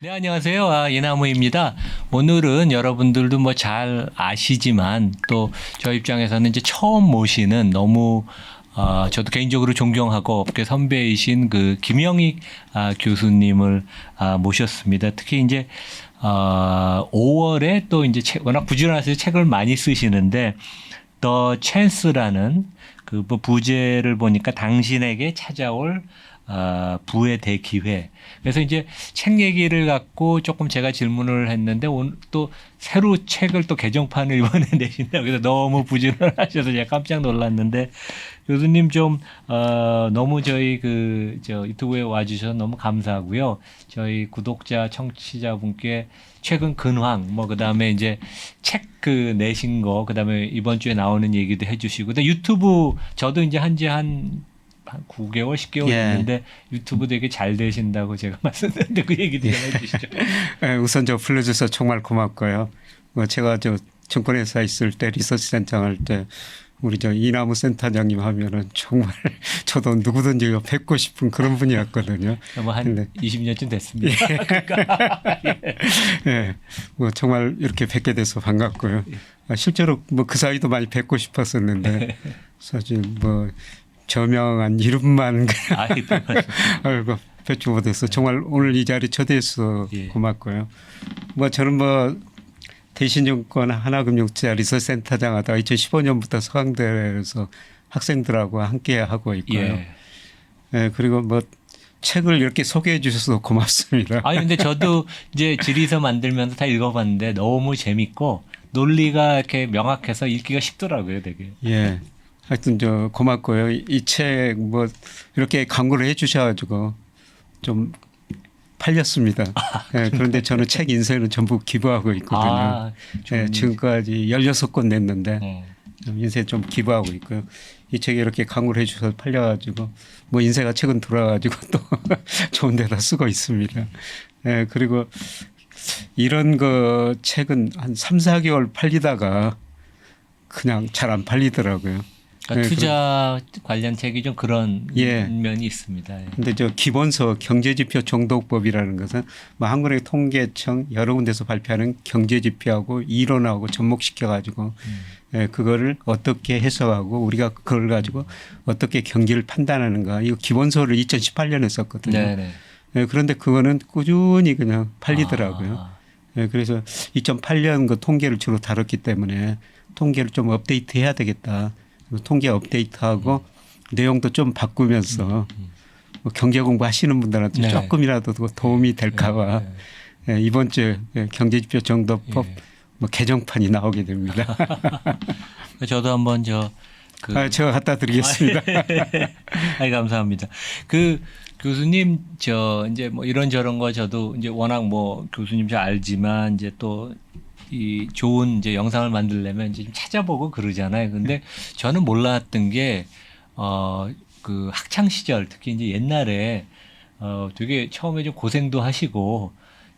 네, 안녕하세요. 아, 이나무입니다. 오늘은 여러분들도 뭐 잘 아시지만 또 저 입장에서는 이제 처음 모시는 너무 아, 저도 개인적으로 존경하고 업계 선배이신 그 김영익 아, 교수님을 아, 모셨습니다. 특히 이제 아, 5월에 또 이제 책, 워낙 부지런하셔서 책을 많이 쓰시는데 더 찬스라는 그뭐 부제를 보니까 당신에게 찾아올 아, 부의 대기회. 그래서 이제 책 얘기를 갖고 조금 제가 질문을 했는데 오늘 또 새로 책을 또 개정판을 이번에 내신다고 그래서 너무 부지런하셔서 제가 깜짝 놀랐는데 교수님 좀 어, 너무 저희 그 저 유튜브에 와주셔서 너무 감사하고요. 저희 구독자 청취자분께 최근 근황 뭐 그다음에 이제 책 그 내신 거 그다음에 이번 주에 나오는 얘기도 해주시고 근데 유튜브 저도 이제 한지 한 한 9개월, 10개월 예. 됐는데 유튜브 되게 잘 되신다고 제가 말씀드렸는데 그 얘기도 좀 해주시죠. 예, 우선 저 불러줘서 정말 고맙고요. 뭐 제가 저 증권회사 있을 때 리서치 센터 할 때 우리 저 이나무 센터장님 하면은 정말 저도 누구든지 뵙고 싶은 그런 분이었거든요. 뭐한 네. 20년쯤 됐습니다. 예, 뭐 정말 이렇게 뵙게 돼서 반갑고요. 아, 실제로 뭐 그 사이도 많이 뵙고 싶었었는데 사실 뭐 저명한 이름만 아이, 말씀. 아이고 뵙지 못해서 정말 오늘 이 자리 초대해서 예. 고맙고요. 뭐 저는 뭐 대신증권 하나금융투자 리서센터장 하다가 2015년부터 서강대에서 학생들하고 함께 하고 있고요. 예. 예, 그리고 뭐 책을 이렇게 소개해 주셔서 고맙습니다. 아니 근데 저도 이제 지리서 만들면서 다 읽어봤는데 너무 재밌고 논리가 이렇게 명확해서 읽기가 쉽더라고요, 되게. 예. 하여튼 저 고맙고요. 이 책 뭐 이렇게 광고를 해 주셔가지고 좀 팔렸습니다. 예, 그런데 저는 책 인쇄는 전부 기부하고 있거든요. 아, 예, 좋은 지금까지 16권 냈는데 네. 좀 인쇄 좀 기부하고 있고요. 이 책이 이렇게 광고를 해 주셔서 팔려가지고 뭐 인쇄가 최근 돌아가지고 또 좋은 데다 쓰고 있습니다. 예, 그리고 이런 거 책은 한 3, 4개월 팔리다가 그냥 잘 안 팔리더라고요. 그러니까 네, 투자 관련 책이 좀 그런 예. 면이 있습니다. 예. 근데 저 기본서 경제지표 정독법이라는 것은 뭐 한국의 통계청 여러 군데서 발표하는 경제지표하고 이론하고 접목시켜 가지고 음. 예, 그거를 어떻게 해석하고 우리가 그걸 가지고 어떻게 경기를 판단하는가 이거 기본서를 2018년에 썼거든요. 네네. 예, 그런데 그거는 꾸준히 그냥 팔리더라고요. 아, 예, 그래서 2008년 그 통계를 주로 다뤘기 때문에 통계를 좀 업데이트 해야 되겠다. 통계 업데이트하고 내용도 좀 바꾸면서 뭐 경제 공부 하시는 분들한테 네. 조금이라도 그 도움이 될까봐 네, 예, 이번 예, 경제지표 정도법 예. 뭐 개정판이 나오게 됩니다. 저도 한번 저 그. 아, 제가 갖다 드리겠습니다. 아이 감사합니다. 그 교수님 저 이제 뭐 이런 저런 거 저도 이제 워낙 뭐 교수님 잘 알지만 이제 또 이 좋은 이제 영상을 만들려면 이제 좀 찾아보고 그러잖아요. 근데 저는 몰랐던 게 어 그 학창 시절 특히 이제 옛날에 어 되게 처음에 좀 고생도 하시고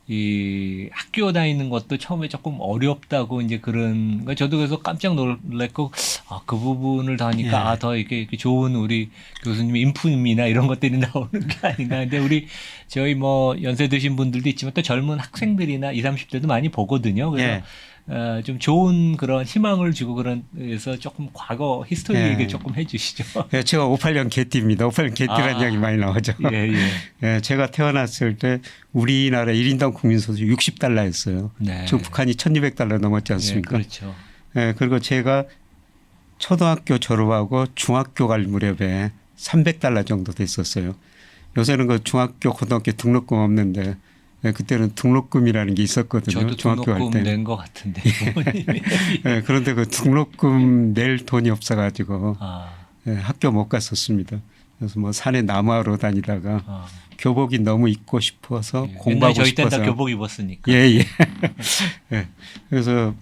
이 학교 다니는 것도 처음에 조금 어렵다고 이제 그런 거 저도 그래서 깜짝 놀랐고 아 그 부분을 다 하니까 예. 아 더 이렇게, 이렇게 좋은 우리 교수님 인품이나 이런 것들이 나오는 게 아닌가 근데 우리 저희 뭐 연세 드신 분들도 있지만 또 젊은 학생들이나 20, 30대도 많이 보거든요 그래서 예. 어, 좀 좋은 그런 희망을 주고 그런 그래서 조금 과거 히스토리 예. 얘기 조금 해주시죠 예, 제가 58년 개띠입니다. 58년 개띠라는 아. 이야기 많이 나오죠. 예 예. 예, 제가 태어났을 때 우리나라 1인당 국민소득 60달러였어요. 네. 지금 북한이 1200달러 넘었지 예, 않습니까? 그렇죠 예, 그리고 제가 초등학교 졸업하고 중학교 갈 무렵에 300달러 정도 됐었어요. 요새는 그 중학교, 고등학교 등록금 없는데 예, 그때는 등록금이라는 게 있었거든요. 저도 중학교 갈 등록금 때. 낸것 같은데. 예, 그런데 그 등록금 낼 돈이 없어가지고 아, 예, 학교 못 갔었습니다. 그래서 뭐 산에 나무하러 다니다가 아. 교복이 너무 입고 싶어서 예. 공부하고 저희 싶어서 다 교복 입었으니까. 예, 예. 예. 그래서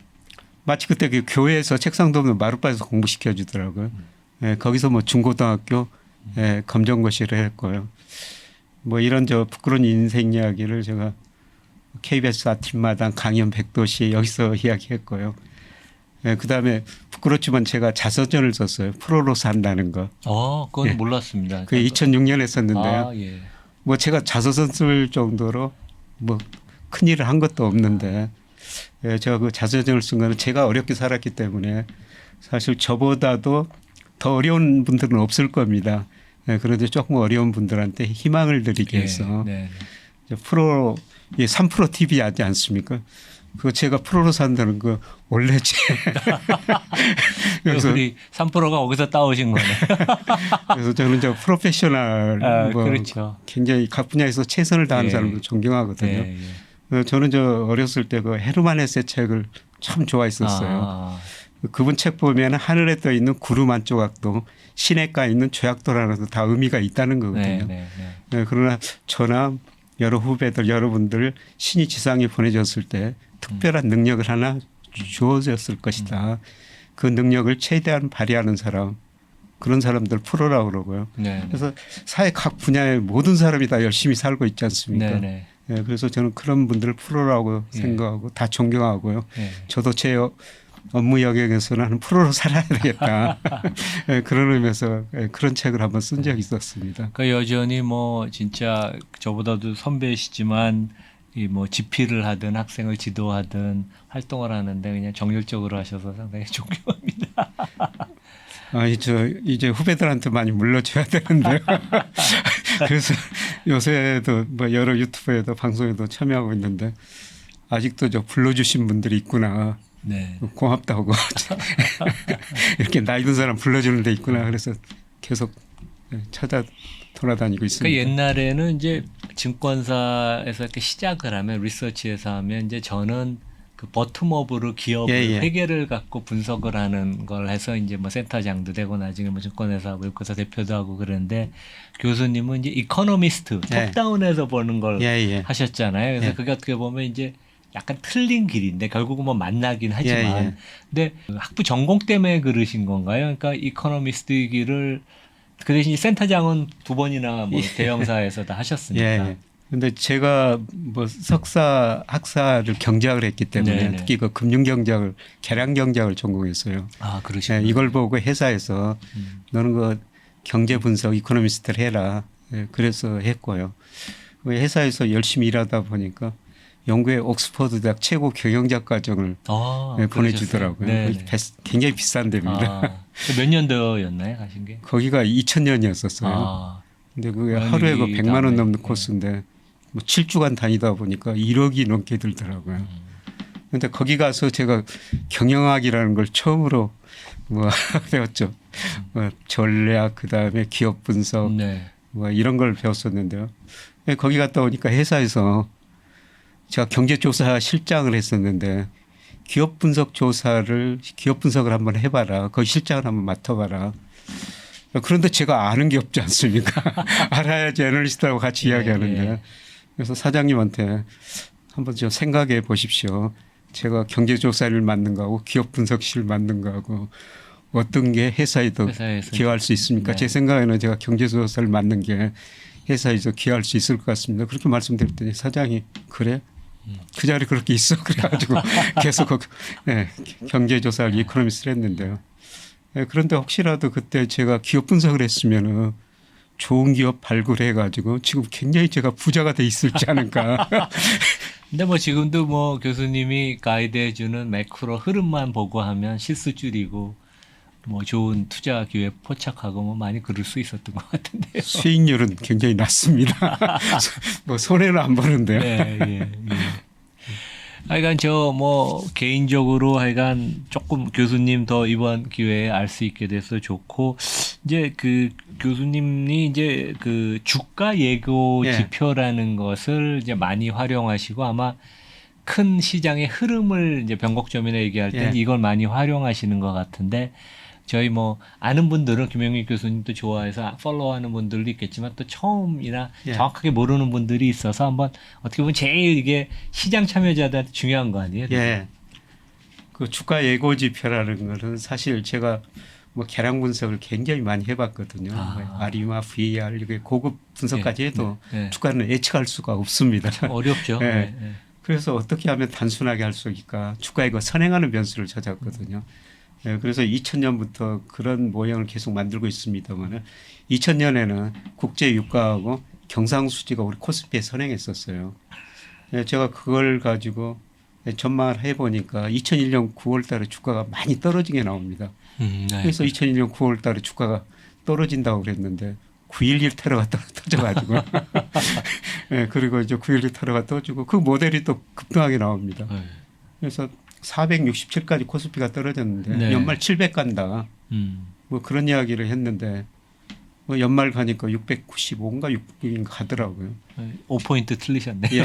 마치 그때 그 교회에서 책상도 없는 마룻바에서 공부시켜 주더라고요. 예, 거기서 뭐 중고등학교 예, 검정고시를 했고요. 뭐 이런 저 부끄러운 인생 이야기를 제가 KBS 아침마당 강연 백도시 여기서 이야기했고요. 예, 그다음에 부끄럽지만 제가 자서전을 썼어요. 프로로 산다는 거. 어, 그건 예. 몰랐습니다. 그 2006년에 썼는데요. 아, 예. 뭐 제가 자서전 쓸 정도로 뭐 큰일을 한 것도 없는데 예, 제가 그 자서전을 쓴 거는 제가 어렵게 살았기 때문에 사실 저보다도 더 어려운 분들은 없을 겁니다. 예, 그런데 조금 어려운 분들한테 희망을 드리기 위해서 네, 네. 프로 예, 3프로 TV 하지 않습니까? 그거 제가 프로로 산다는 거 원래 제 그래서 우리 3%가 거기서 따오신 거네. 그래서 저는 저 프로페셔널 아, 뭐 그렇죠. 굉장히 각 분야에서 최선을 다하는 예. 사람을 존경하거든요. 예, 예. 어, 저는 저 어렸을 때 그 헤르만 헤세 책을 참 좋아했었어요. 아, 그분 책 보면 하늘에 떠 있는 구름 한 조각도 시냇가에 있는 조약도라는 다 의미가 있다는 네, 거거든요. 네, 네. 네, 그러나 저나 여러 후배들 여러분들 신이 지상에 보내졌을 때 특별한 능력을 하나 주어졌을 것이다. 그 능력을 최대한 발휘하는 사람 그런 사람들 프로라고 그러고요. 네, 네. 그래서 사회 각 분야의 모든 사람이 다 열심히 살고 있지 않습니까? 네, 네. 예, 그래서 저는 그런 분들을 프로라고 예. 생각하고 다 존경하고요. 네. 저도 제 어- 업무 영역에서는 프로로 살아야 되겠다. 예, 그런 의미에서 예, 그런 책을 한번 쓴 적이 있었습니다. 그러니까 여전히 뭐 진짜 저보다도 선배시지만 이뭐 집필을 하든 학생을 지도하든 활동을 하는데 그냥 정열적으로 하셔서 상당히 존경합니다. 아, 이제 이제 후배들한테 많이 물려줘야 되는데요. 그래서 요새도 뭐 여러 유튜브에도 방송에도 참여하고 있는데 아직도 저 불러주신 분들이 있구나. 네. 고맙다고 이렇게 나이 든 사람 불러주는 데 있구나. 그래서 계속 찾아 돌아다니고 있습니다. 그러니까 옛날에는 이제 증권사에서 이렇게 시작을 하면 리서치에서 하면 이제 저는 그 버텀업으로 기업을 예, 예. 회계를 갖고 분석을 하는 걸 해서 이제 뭐 센터장도 되고 나중에 뭐 증권회사 외국회사 대표도 하고 그러는데 교수님은 이제 이코노미스트 예. 톱다운에서 보는 걸 예, 예. 하셨잖아요. 그래서 예. 그게 어떻게 보면 이제 약간 틀린 길인데 결국은 뭐 만나긴 하지만 예, 예. 근데 학부 전공 때문에 그러신 건가요? 그러니까 이코노미스트 길을 그 대신 센터장은 두 번이나 뭐 대형사에서 다 하셨으니까. 예. 예. 근데 제가 뭐 석사 학사를 경제학을 했기 때문에 네네. 특히 그 금융 경제학을 계량 경제학을 전공했어요. 아 그러시구나. 예, 이걸 보고 회사에서 음. 너는 그 경제 분석 이코노미스트를 해라. 예, 그래서 했고요. 그 회사에서 열심히 일하다 보니까 영국의 옥스퍼드 대학 최고 경영작 과정을 아, 예, 그러셨어요? 보내주더라고요. 비- 굉장히 비싼 데입니다. 아, 그몇 년도였나요 가신 게? 거기가 2000년이었었어요. 아, 근데 그게 많이 하루에 그 100만 원 다음에, 넘는 예. 코스인데 뭐 7주간 다니다 보니까 1억이 넘게 들더라고요. 음. 근데 거기 가서 제가 경영학이라는 걸 처음으로 뭐 배웠죠. 뭐 전략 그다음에 기업 분석 네. 뭐 이런 걸 배웠었는데요. 예, 거기 갔다 오니까 회사에서 제가 경제조사 실장을 했었는데 기업 분석 조사를 기업 분석을 한번 해봐라. 거기 실장을 한번 맡아봐라. 그런데 제가 아는 게 없지 않습니까? 알아야지 애널리스트하고 같이 예, 이야기하는데 예. 그래서 사장님한테 한번 좀 생각해 보십시오. 제가 경제조사를 맡는 거하고 기업 분석실 맡는 거하고 어떤 게 회사에 더 회사에서 기여할 수 있습니까? 네. 제 생각에는 제가 경제조사를 맡는 게 회사에서 기여할 수 있을 것 같습니다. 그렇게 말씀드렸더니 사장이 그래? 음. 그 자리 그렇게 있어 그래가지고 계속 그, 네, 경제조사를 이코노미스를 했는데요. 네, 그런데 혹시라도 그때 제가 기업 분석을 했으면은 좋은 기업 발굴해 가지고 지금 굉장히 제가 부자가 돼 있을지 않을까. 근데 뭐 지금도 뭐 교수님이 가이드해 주는 매크로 흐름만 보고 하면 실수 줄이고 뭐 좋은 투자 기회 포착하고 뭐 많이 그럴 수 있었던 것 같은데요. 수익률은 굉장히 낮습니다. 뭐 손해는 안 보는데요. 네, 예, 예. 하여간 저 뭐 개인적으로 하여간 조금 교수님 더 이번 기회에 알 수 있게 돼서 좋고 이제 그 교수님이 이제 그 주가 예고 예. 지표라는 것을 이제 많이 활용하시고 아마 큰 시장의 흐름을 이제 변곡점이나 얘기할 때는 예. 이걸 많이 활용하시는 것 같은데 저희 뭐 아는 분들은 김영민 교수님도 좋아해서 팔로우하는 분들도 있겠지만 또 처음이나 예. 정확하게 모르는 분들이 있어서 한번 어떻게 보면 제일 이게 시장 참여자들한테 중요한 거 아니에요? 예. 그 주가 예고 지표라는 거는 사실 제가 뭐 계량 분석을 굉장히 많이 해봤거든요. 아. 뭐 아리마, VAR 이렇게 고급 분석까지 예, 해도 네, 네. 주가는 예측할 수가 없습니다. 참 어렵죠. 예. 네, 네. 그래서 어떻게 하면 단순하게 할 수 있을까? 주가의 그 선행하는 변수를 찾았거든요. 예, 그래서 2000년부터 그런 모형을 계속 만들고 있습니다만은 2000년에는 국제 유가하고 경상수지가 우리 코스피에 선행했었어요. 예, 제가 그걸 가지고 전망을 해보니까 2001년 9월달에 주가가 많이 떨어진 게 나옵니다. 음, 네. 그래서 2002년 9월달에 주가가 떨어진다고 그랬는데 9.11 테러가 또 터져가지고 예, 그리고 이제 9.11 테러가 터지고 그 모델이 또 급등하게 나옵니다. 네. 그래서 467까지 코스피가 떨어졌는데 네. 연말 700 간다. 음. 뭐 그런 이야기를 했는데 뭐 연말 가니까 695인가 600인가 가더라고요. 5포인트 틀리셨네. 예.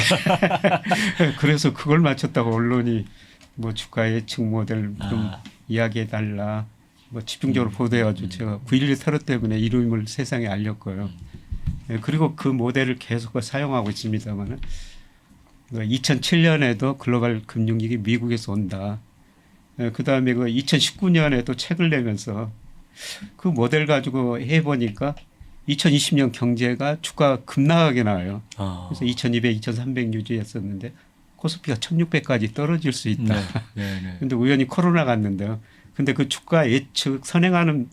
그래서 그걸 맞췄다고 언론이 뭐 주가 예측 모델 좀 아. 이야기해 달라. 뭐 음. 집중적으로 보도해가지고 제가 9.11 테러 때문에 이름을 세상에 알렸고요. 예, 그리고 그 모델을 계속 사용하고 있습니다만은 2007년에도 글로벌 금융위기 미국에서 온다. 그 다음에 그 2019년에도 책을 내면서 그 모델 가지고 해보니까 2020년 경제가 주가 급락하게 나와요. 어. 그래서 2200, 2300 유지했었는데 코스피가 1600까지 떨어질 수 있다. 네. 네. 네. 근데 우연히 코로나 갔는데요. 근데 그 주가 예측 선행하는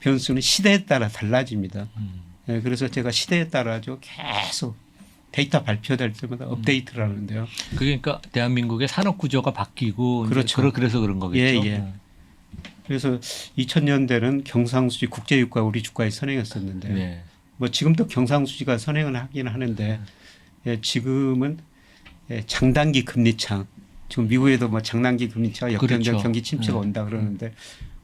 변수는 시대에 따라 달라집니다. 음. 예, 그래서 제가 시대에 따라 죠 계속 데이터 발표될 때마다 업데이트를 하는데요. 그게 그러니까 대한민국의 산업 구조가 바뀌고 그렇죠. 그래서 그런 거겠죠. 예, 예. 그래서 2000년대는 경상수지 국제유가 우리 주가에 선행했었는데 네. 뭐 지금도 경상수지가 선행은 하긴 하는데 예, 지금은 예, 장단기 금리차 지금 미국에도 뭐 장단기 금리차 역전적 그렇죠. 경기 침체가 네. 온다 그러는데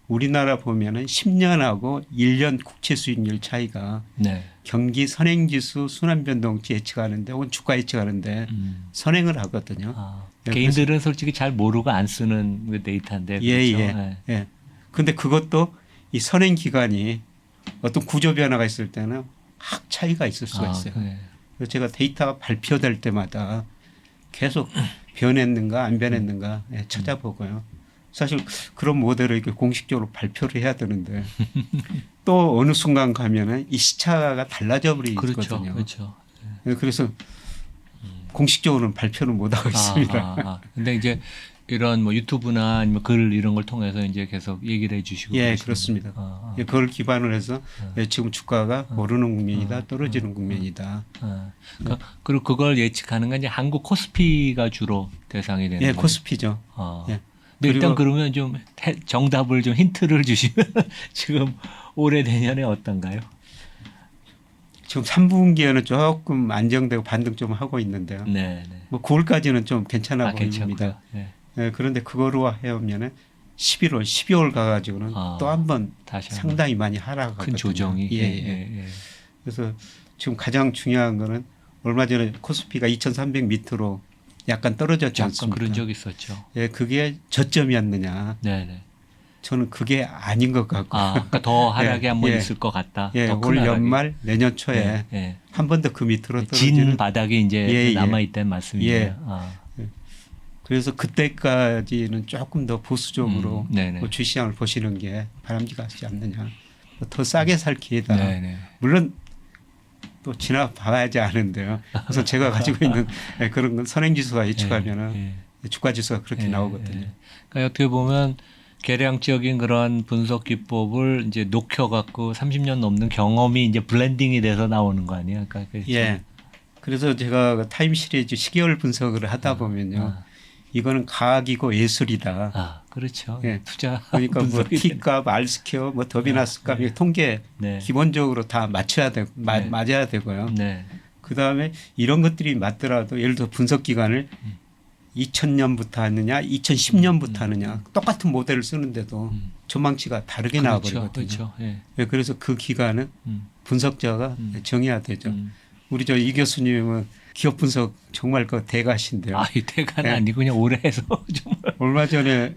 우리나라 보면은 10년하고 1년 국채 수익률 차이가 네. 경기 선행지수 순환변동치 예측하는데 혹은 주가 예측하는데 음. 선행을 하거든요. 아, 네, 개인들은 솔직히 잘 모르고 안 쓰는 그 데이터인데. 예, 그렇죠? 예, 네. 예. 근데 그것도 이 선행 기간이 어떤 구조 변화가 있을 때는 확 차이가 있을 수가 아, 있어요. 네. 그래서 제가 데이터가 발표될 때마다 계속 변했는가 안 변했는가 예, 찾아보고요. 사실 그런 모델을 이렇게 공식적으로 발표를 해야 되는데 또 어느 순간 가면은 이 시차가 달라져 버리거든요. 그렇죠. 그렇죠. 예, 그래서 공식적으로는 발표를 못 하고 있습니다. 아, 아, 아. 근데 이제 이런 뭐 유튜브나 아니면 글 이런 걸 통해서 이제 계속 얘기를 해주시고. 예, 그렇습니다. 아, 아. 예, 그걸 기반으로 해서 예, 지금 주가가 오르는 국면이다, 아, 떨어지는 국면이다. 아, 그러니까 그리고 그걸 예측하는 건 이제 한국 코스피가 주로 대상이 되는 예, 거죠. 코스피죠. 아. 예. 근데 일단 그러면 좀 해- 정답을 좀 힌트를 주시면 지금 올해 내년에 어떤가요? 지금 3분기에는 조금 안정되고 반등 좀 하고 있는데요. 네, 네. 뭐 9월까지는 좀 괜찮아 아, 보입니다. 네. 예, 그런데 그거로 해오면은 11월, 12월 가가지고는 아, 또한번 다시 한번 상당히 많이 하락하거든요. 큰 조정이. 예, 예. 예, 예. 그래서 지금 가장 중요한 거는 얼마 전에 코스피가 2,300 밑으로 약간 떨어졌지 않습니까? 그런 적 있었죠. 예, 그게 저점이었느냐? 네, 네. 저는 그게 아닌 것 같고. 아, 그러니까 더 하락이 예, 한번 예. 있을 것 같다. 예, 올. 연말 내년 초에 예, 예. 한번 더 그 밑으로 진 떨어지는 바닥이 이제 예, 예. 남아 있다는 말씀이에요. 예. 아, 그래서 그때까지는 조금 더 보수적으로 음, 네네. 뭐 주시장을 보시는 게 바람직하지 않느냐. 뭐더 싸게 살 기회다. 네, 네. 물론 또 지나봐야지 아는데요. 그래서 제가 가지고 있는 예, 그런 건 선행지수가 예측하면은 예, 예. 주가지수가 그렇게 예, 나오거든요. 예. 그러니까 어떻게 보면 계량적인 그런 분석 기법을 이제 녹여 갖고 30년 넘는 경험이 이제 블렌딩이 돼서 나오는 거 아니에요? 그러니까 그렇죠. 예. 그래서 제가 그 타임 시리즈 시계열 분석을 하다 보면요. 아, 이거는 과학이고 예술이다. 아, 그렇죠. 예. 투자 그러니까 뭐 T값, R스퀘어, 뭐 더비나스값 이 통계 네. 기본적으로 다 맞춰야 되 마, 네. 맞아야 되고요. 네. 그 다음에 이런 것들이 맞더라도 예를 들어 분석 기간을 음. 2000년부터 하느냐, 2010년부터 하느냐, 똑같은 모델을 쓰는데도 음. 전망치가 다르게 그렇죠. 나와버리거든요. 그렇죠. 예. 예, 그래서 그 기간은 음. 분석자가 음. 정해야 되죠. 음. 우리 저 이 교수님은 기업 분석 정말 그 대가신데요. 아, 이 대가는 예. 아니고 그냥 오래 해서 정말. 얼마 전에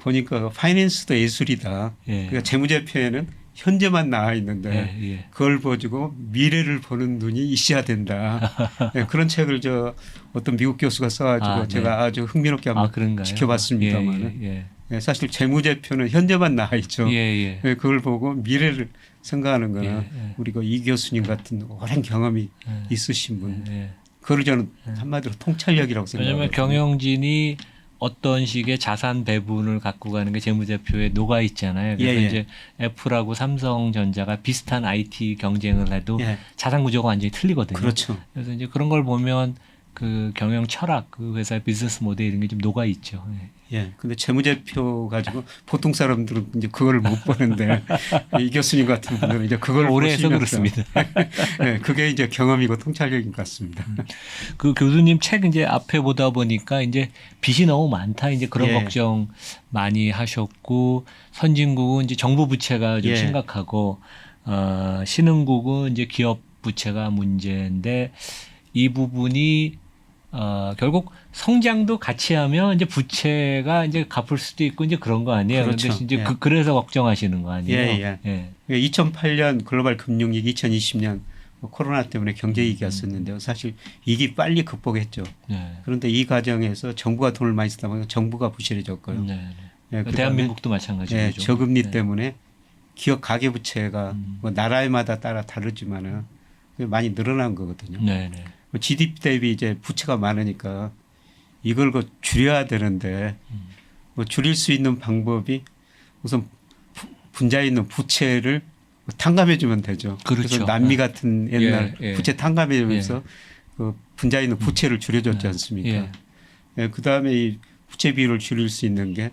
보니까 파이낸스도 예술이다. 예. 그러니까 재무제표에는 현재만 나와 있는데 예, 예. 그걸 보고 미래를 보는 눈이 있어야 된다. 예, 그런 책을 저 어떤 미국 교수가 써가지고 아, 네. 제가 아주 흥미롭게 한번 아, 그런가요? 지켜봤습니다만은 예, 예. 예, 사실 재무제표는 현재만 나와 있죠. 예, 예. 예, 그걸 보고 미래를 생각하는 거는 예, 예. 우리 그이 교수님 같은 오랜 경험이 예. 있으신 분 예. 그걸 저는 한마디로 통찰력이라고 왜냐하면 생각합니다. 경영진이 어떤 식의 자산 배분을 갖고 가는 게 재무제표에 녹아 있잖아요. 그래서 예, 예. 이제 애플하고 삼성전자가 비슷한 IT 경쟁을 해도 예, 자산 구조가 완전히 틀리거든요. 그렇죠. 그래서 이제 그런 걸 보면 그 경영 철학, 그 회사의 비즈니스 모델 이런 게 좀 녹아 있죠. 예. 예. 근데 재무제표 가지고 보통 사람들은 이제 그걸 못 보는데 이 교수님 같은 분들은 이제 그걸 오래 해서 보시면서 그렇습니다. 예, 그게 이제 경험이고 통찰력인 것 같습니다. 그 교수님 책 이제 앞에 보다 보니까 이제 빚이 너무 많다 이제 그런 예. 걱정 많이 하셨고 선진국은 이제 정부 부채가 좀 예. 심각하고 어 신흥국은 이제 기업 부채가 문제인데 이 부분이 어 결국 성장도 같이 하면 이제 부채가 이제 갚을 수도 있고 이제 그런 거 아니에요. 그렇죠. 근데 이제 예. 그 그래서 걱정하시는 거 아니에요. 예, 예. 2008년 글로벌 금융위기, 2020년 뭐 코로나 때문에 경제 음, 위기가 왔었는데요. 사실 위기 빨리 극복했죠. 네. 그런데 이 과정에서 정부가 돈을 많이 쓰다 보니까 정부가 부실해졌고요. 네. 네. 예, 대한민국도 마찬가지죠. 예, 저금리 네. 때문에 기업 가계 부채가 음. 뭐 나라마다 따라 다르지만은 많이 늘어난 거거든요. 뭐 GDP 대비 이제 부채가 많으니까 이걸 그 줄여야 되는데 음. 뭐 줄일 수 있는 방법이 우선 부- 분자 있는 부채를 뭐 탕감해 주면 되죠. 그렇죠. 래서 남미 예. 같은 옛날 예, 예. 부채 탕감해 주면서 그 분자 있는 부채를 줄여줬지 네. 않습니까? 예. 예, 그다음에 이 부채 비율을 줄일 수 있는 게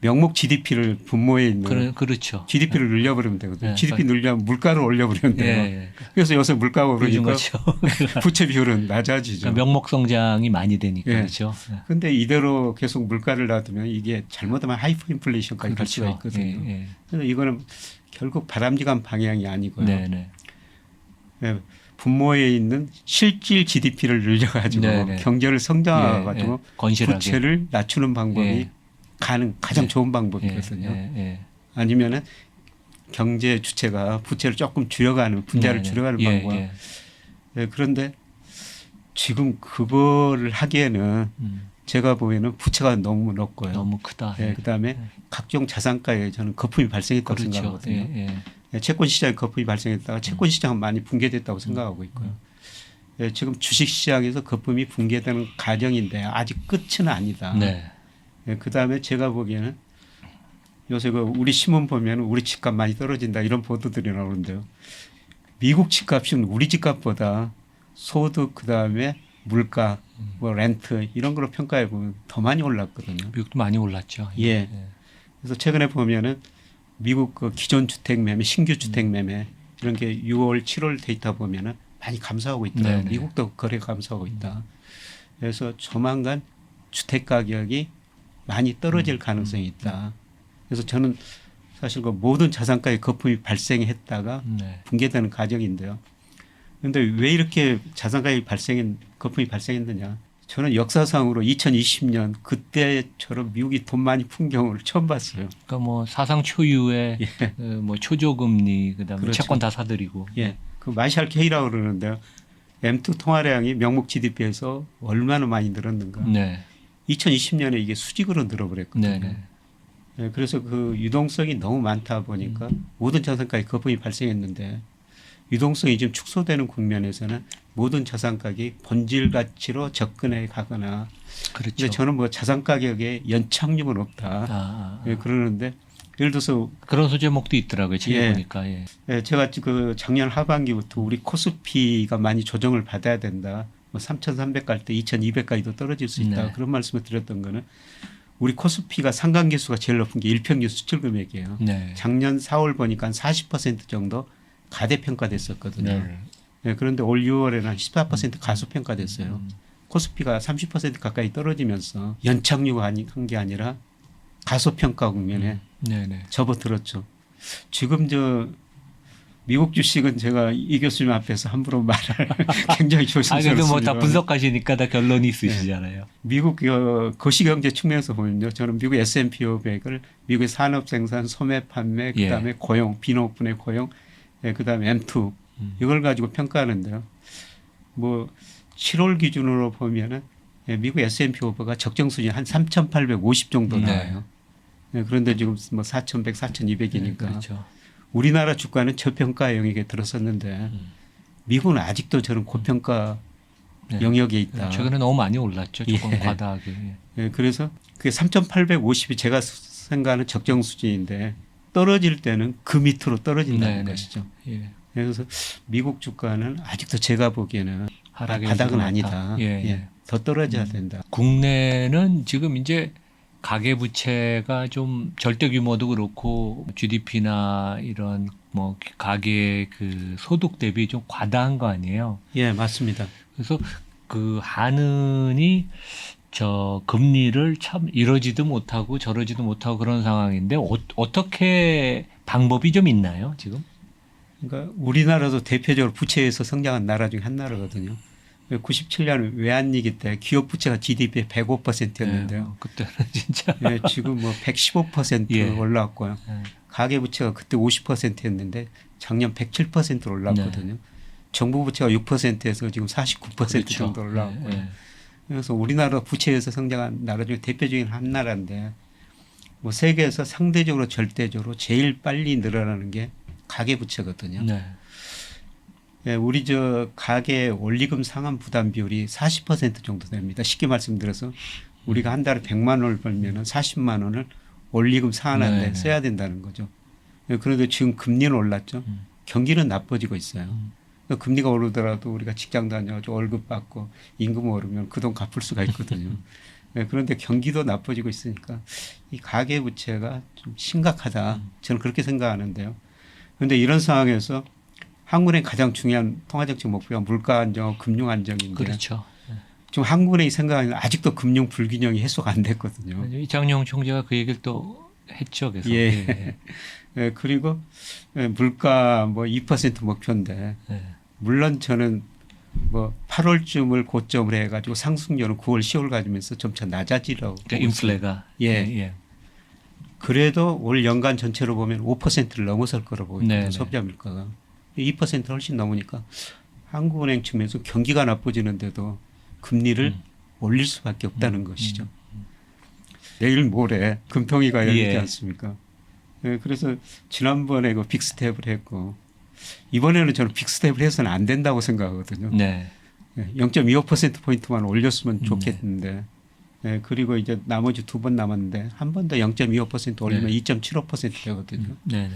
명목 GDP를 분모에 있는 그래, 그렇죠. GDP를 늘려버리면 되거든요. 네. GDP 늘려면 물가를 올려버리면 예, 돼요. 예. 그래서 요새 물가가 오르니까 거죠. 부채 비율은 낮아지죠. 그러니까 명목 성장이 많이 되니까 예. 그렇죠. 근데 이대로 계속 물가를 놔두면 이게 잘못하면 하이퍼 인플레이션까지 갈 수가 있거든요. 예, 예. 그래서 이거는 결국 바람직한 방향이 아니고요. 네, 네. 예, 분모에 있는 실질 GDP를 늘려가지고 네, 네. 경제를. 건실하게 부채를 낮추는 방법이 예. 가능 가장 예. 좋은 예, 방법이거든요. 예, 예. 아니면은 경제 주체가 부채를 조금 줄여가는 분자를 네, 네. 줄여가는 예, 방법. 예. 예, 그런데 지금 그거를 하기에는 음, 제가 보기에는 부채가 너무 높고요. 너무 크다. 예, 그다음에 각종 자산가에 저는 거품이 발생했다고 그렇죠. 생각하거든요. 예, 예. 예, 채권 시장에 거품이 음. 발생했다가 채권 시장은 많이 붕괴됐다고 생각하고 있고요. 예, 지금 주식 시장에서 거품이 붕괴되는 과정인데 아직 끝은 아니다. 네. 예, 그 다음에 제가 보기에는 요새 그 우리 신문 보면 우리 집값 많이 떨어진다 이런 보도들이 나오는데요. 미국 집값은 우리 집값보다 소득 그 다음에 물가 뭐 렌트 이런 걸로 평가해 보면 더 많이 올랐거든요. 미국도 많이 올랐죠. 예. 그래서 최근에 보면은 미국 그 기존 주택 매매, 신규 주택 매매 이런 게 6월, 7월 데이터 보면은 많이 감소하고 있더라고요. 네네. 미국도 거래 감소하고 있다. 그래서 조만간 주택 가격이 많이 떨어질 가능성이 있다. 그래서 저는 사실 그 모든 자산가의 거품이 발생했다가 네. 붕괴되는 과정인데요. 그런데 왜 이렇게 자산가의 발생인 거품이 발생했느냐? 저는 역사상으로 2020년 그때처럼 미국이 돈 많이 푼 경우를 처음 봤어요. 그러니까 뭐 사상 초유의 예. 그 뭐 초저금리 그다음에 그렇죠. 채권 다 사들이고. 예. 그 마샬 K라고 그러는데요. M2 통화량이 명목 GDP에서 얼마나 많이 늘었는가. 네. 2020년에 이게 수직으로 늘어버렸거든요. 네, 네. 예, 그래서 그 유동성이 너무 많다 보니까 음. 모든 자산가에 거품이 발생했는데 유동성이 지금 축소되는 국면에서는 모든 자산 가격이 본질 가치로 접근해 가거나 그렇죠. 저는 뭐 자산 가격에 연착륙은 없다. 아, 아, 아. 예, 그러는데 예를 들어서 그런 소제목도 있더라고요. 책에 예. 보니까. 예. 예, 제가 그 작년 하반기부터 우리 코스피가 많이 조정을 받아야 된다. 뭐 3,300 갈 때 2,200까지도 떨어질 수 있다. 네. 그런 말씀을 드렸던 거는 우리 코스피가 상관계수가 제일 높은 게 일평균 수출 금액이에요. 네. 작년 4월 보니까 한 40% 정도 가대평가됐었거든요. 네. 예, 그런데 올 6월에는 한 14% 가소평가됐어요. 음. 코스피가 30% 가까이 떨어지면서 연착륙 한 게 아니라 가소평가 국면에 네, 네. 접어들었죠. 지금 저 미국 주식은 제가 이 교수님 앞에서 함부로 말할 굉장히 아, 조심스럽습니다. 그래도 뭐다 분석하시니까 다 결론이 있으시잖아요. 미국 어, 거시경제 측면에서 보면요. 저는 미국 S&P 500을 미국의 산업 생산, 소매 판매, 예. 그다음에 고용, 비농업군의 고용, 예, 그다음에 M2 음. 이걸 가지고 평가하는데요. 뭐 7월 기준으로 보면은 예, 미국 S&P 500가 적정 수준이 한3,850 정도 네. 나와요. 예, 그런데 지금 뭐 4,100, 4,200이니까 네, 그렇죠. 우리나라 주가는 저평가 영역에 들어섰는데 음. 미국은 아직도 저는 고평가 네. 영역에 있다. 최근에 너무 많이 올랐죠. 조금 예. 과다하게. 예. 예, 그래서 그게 3,850이 제가 수- 생각하는 적정 수준인데 떨어질 때는 그 밑으로 떨어진다는 네네. 것이죠. 예. 그래서 미국 주가는 아직도 제가 보기에는 바닥은 아니다. 예, 예, 예. 더 떨어져야 음. 된다. 국내는 지금 이제 가계 부채가 좀 절대 규모도 그렇고 GDP나 이런 뭐 가계 그 소득 대비 좀 과다한 거 아니에요. 예, 맞습니다. 그래서 그 한은이 저 금리를 참 이러지도 못하고 저러지도 못하고 그런 상황인데 어, 어떻게 방법이 좀 있나요 지금? 그러니까 우리나라도 대표적으로 부채에서 성장한 나라 중에 한 나라거든요. 97년 외환위기 때 기업 부채가 GDP의 105%였는데요. 네, 그때는 진짜 예, 지금 뭐 115% 예. 올라왔고요. 예. 가계 부채가 그때 50%였는데 작년 107%로 올랐거든요. 네. 정부 부채가 6%에서 지금 49% 그렇죠. 정도 올라왔고요. 예, 예. 그래서 우리나라 부채에서 성장한 나라 중에 대표적인 한 나라인데 뭐 세계에서 상대적으로 절대적으로 제일 빨리 늘어나는 게 가계 부채거든요. 네. 예, 우리 저 가계 원리금 상환 부담 비율이 40% 정도 됩니다. 쉽게 말씀드려서 우리가 한 달에 100만 원을 벌면은 40만 원을 원리금 상환하는데 네, 네. 써야 된다는 거죠. 예, 그런데 지금 금리는 올랐죠. 음. 경기는 나빠지고 있어요. 음. 그러니까 금리가 오르더라도 우리가 직장 다녀가지고 월급 받고 임금 오르면 그 돈 갚을 수가 있거든요. 예, 그런데 경기도 나빠지고 있으니까 이 가계 부채가 좀 심각하다. 저는 그렇게 생각하는데요. 그런데 이런 상황에서 한국의 가장 중요한 통화정책 목표가 물가 안정하고 금융 안정인데 그렇죠. 지금 한국의 생각은 아직도 금융 불균형이 해소가 안 됐거든요. 이장용 총재가 그 얘기를 또 했죠. 계속. 예. 예, 그리고 예, 물가 뭐 2% 목표인데 예. 물론 저는 뭐 8월쯤을 고점을 해가지고 상승률은 9월, 10월 가지면서 점차 낮아지라고. 그러니까 인플레가 예. 예. 그래도 올 연간 전체로 보면 5%를 넘어설 거라고 보입니다. 네네. 소비자 물가가 2% 훨씬 넘으니까 한국은행 측면에서 경기가 나빠지는데도 금리를 음. 올릴 수밖에 없다는 것이죠. 내일 모레 금통위가 열리지 예. 않습니까? 예, 그래서 지난번에 그 빅스텝을 했고 이번에는 저는 빅스텝을 해서는 안 된다고 생각하거든요. 네. 0.25% 포인트만 올렸으면 네. 좋겠는데. 예, 그리고 이제 나머지 두 번 남았는데 한 번 더 0.25% 올리면 네. 2.75% 되거든요. 네. 네.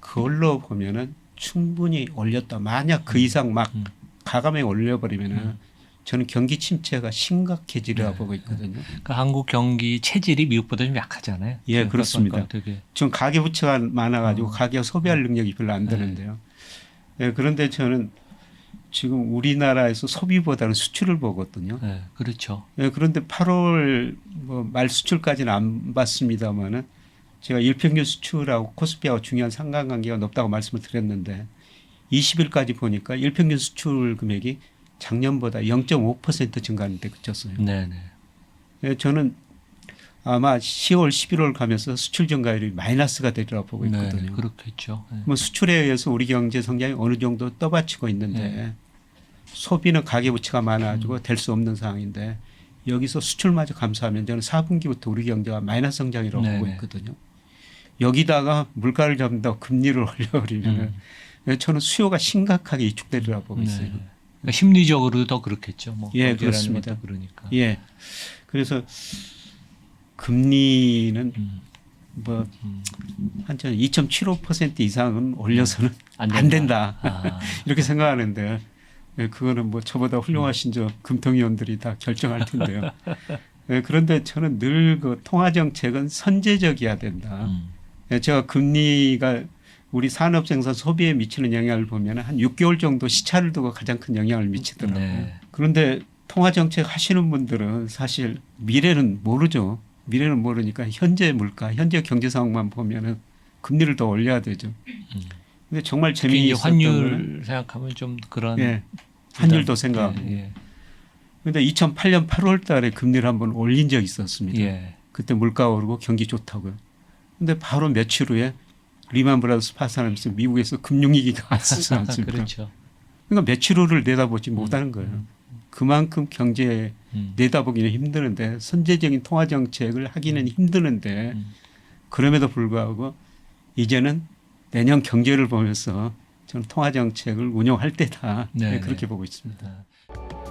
그걸로 보면은 충분히 올렸다. 만약 그 이상 막 음. 가감에 올려버리면은 저는 경기 침체가 심각해지리라 네. 보고 있거든요. 그러니까 한국 경기 체질이 미국보다 좀 약하잖아요. 예, 그러니까 그렇습니다. 되게 지금 가계 부채가 많아가지고 어. 가계가 소비할 능력이 별로 안 네. 되는데요. 예, 그런데 저는 지금 우리나라에서 소비보다는 수출을 보거든요. 예, 그렇죠. 예, 그런데 8월 뭐 말 수출까지는 안 봤습니다만은 제가 일평균 수출하고 코스피하고 중요한 상관관계가 높다고 말씀을 드렸는데 20일까지 보니까 일평균 수출 금액이 작년보다 0.5% 증가하는 데 그쳤어요. 네, 네. 예, 저는 아마 10월, 11월 가면서 수출 증가율이 마이너스가 되리라고 보고 네, 있거든요. 그렇겠죠. 예. 뭐 수출에 의해서 우리 경제 성장이 어느 정도 떠받치고 있는데 네. 소비는 가계 부채가 많아가지고 될수 없는 상황인데 여기서 수출마저 감소하면 저는 4분기부터 우리 경제가 마이너스 성장이라고 네, 보고 네. 있거든요. 여기다가 물가를 잡는다고 금리를 올려버리면 음. 은 저는 수요가 심각하게 위축되리라고 보고 네. 있어요. 그러니까 심리적으로도 더 그렇겠죠. 뭐 예, 그렇습니다. 그러니까. 예. 그래서 금리는 음, 뭐 음. 한2.75% 이상은 올려서는 안안 된다. 아, 이렇게 생각하는데 예, 그거는 뭐 저보다 훌륭하신 저 금통위원들이 다 결정할 텐데요. 예, 그런데 저는 늘 그 통화 정책은 선제적이어야 된다. 음. 예, 제가 금리가 우리 산업 생산 소비에 미치는 영향을 보면 한 6개월 정도 시차를 두고 가장 큰 영향을 미치더라고요. 네. 그런데 통화 정책 하시는 분들은 사실 미래는 모르죠. 미래는 모르니까 현재 물가, 현재 경제 상황만 보면은 금리를 더 올려야 되죠. 음. 근데 정말 재미있었던 환율 생각하면 좀 그런 예. 환율도. 생각하고. 예, 근데 2008년 8월 달에 금리를 한번 올린 적이 있었습니다. 예. 예. 그때 물가 오르고 경기 좋다고요. 근데 바로 며칠 후에 리만 브라더스 파산하면서 미국에서 금융위기가 왔었지 않습니까? 그렇죠. 그러니까 며칠 후를 내다보지 못하는 거예요. 음. 그만큼 경제에 음. 내다보기는 힘드는데 선제적인 통화 정책을 하기는 힘드는데 음. 그럼에도 불구하고 이제는 내년 경제를 보면서 저는 통화 정책을 운용할 때다 네, 그렇게 네. 보고 있습니다. 아,